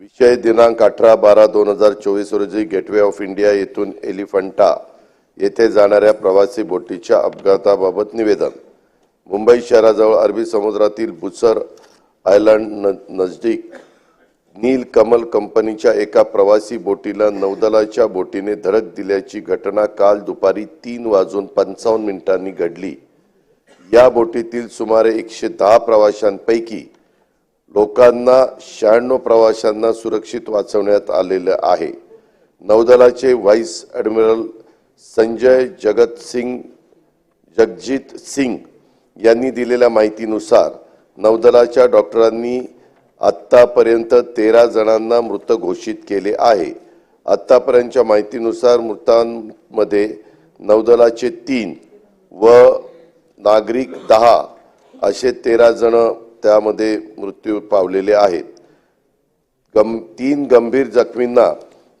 विषय दिनांक अठरा बारा दोन हजार चोवीस रोजी गेटवे ऑफ इंडिया येथून एलिफंटा येथे जाणाऱ्या प्रवासी बोटीच्या अपघाताबाबत निवेदन. मुंबई शहराजवळ अरबी समुद्रातील बुसर आयलंड न- नजदीक नील कमल कंपनीच्या एका प्रवासी बोटीला नौदलाच्या बोटीने धडक दिल्याची घटना काल दुपारी तीन वाजून पंचावन्न मिनिटांनी घडली. या बोटीतील सुमारे एकशे दहा प्रवाशांपैकी लोकांना शहाण्णव प्रवाशांना सुरक्षित वाचवण्यात आलेलं आहे. नौदलाचे व्हाईस ॲडमिरल संजय जगत सिंग जगजित सिंग यांनी दिलेल्या माहितीनुसार नौदलाच्या डॉक्टरांनी आत्तापर्यंत तेरा जणांना मृत घोषित केले आहे. आत्तापर्यंतच्या माहितीनुसार मृतांमध्ये नौदलाचे तीन व नागरिक दहा असे तेरा जण त्यामध्ये मृत्यू पावलेले आहेत. गम तीन गंभीर जखमींना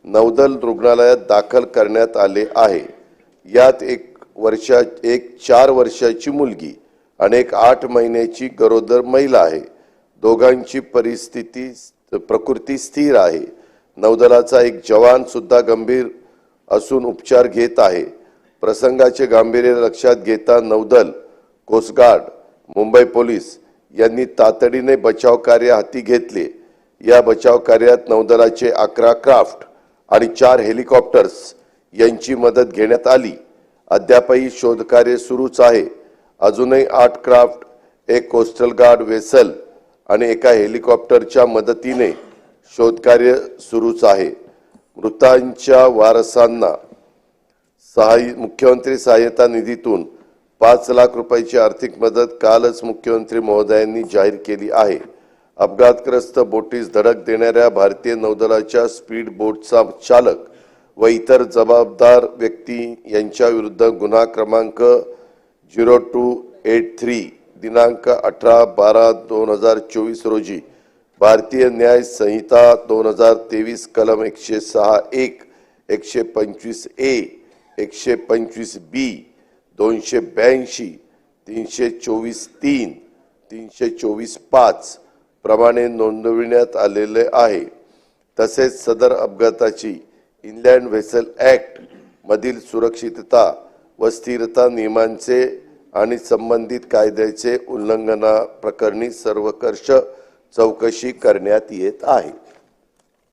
नौदल रुग्णालयात दाखल करण्यात आले आहे. यात एक वर्षा एक चार वर्षाची मुलगी आणि एक आठ महिन्याची गरोदर महिला आहे. दोघांची परिस्थिती प्रकृती स्थिर आहे. नौदलाचा एक जवान सुद्धा गंभीर असून उपचार घेत आहे. प्रसंगाचे गांभीर्य लक्षात घेता नौदल कोस्टगार्ड मुंबई पोलीस यांनी तातडीने बचाव कार्य हाती घेतले. या बचाव कार्यात नौदलाचे अकरा क्राफ्ट आणि चार हेलिकॉप्टर्स यांची मदत घेण्यात आली. अद्यापही शोधकार्य सुरूच आहे. अजूनही आठ क्राफ्ट एक कोस्टल गार्ड वेसल आणि एका हेलिकॉप्टरच्या मदतीने शोधकार्य सुरूच आहे. मृतांच्या वारसांना सहाय्य मुख्यमंत्री सहाय्यता निधीतून पाच लाख रुपयाची आर्थिक मदत कालच मुख्यमंत्री महोदयांनी जाहीर केली आहे. अपघातग्रस्त बोटीस धडक देणाऱ्या भारतीय नौदलाच्या स्पीड बोटचा चालक व इतर जबाबदार व्यक्ती यांच्या विरुद्ध गुन्हा क्रमांक झिरो टू एट थ्री दिनांक अठरा बारा दोन हजार चोवीस रोजी भारतीय न्याय संहिता दोन हजार तेवीस कलम एकशे सहा एक एकशे पंचवीस ए एकशे पंचवीस बी दोनशे ब्याऐंशी तीनशे चोवीस तीन तीनशे चोवीस पाच प्रमाणे नोंदविण्यात आलेले आहे. तसेच सदर अपघाताची इनलँड व्हेसल ॲक्ट मधील सुरक्षितता व स्थिरता नियमांचे आणि संबंधित कायद्याचे उल्लंघना प्रकरणी सर्वकर्ष चौकशी करण्यात येत आहे.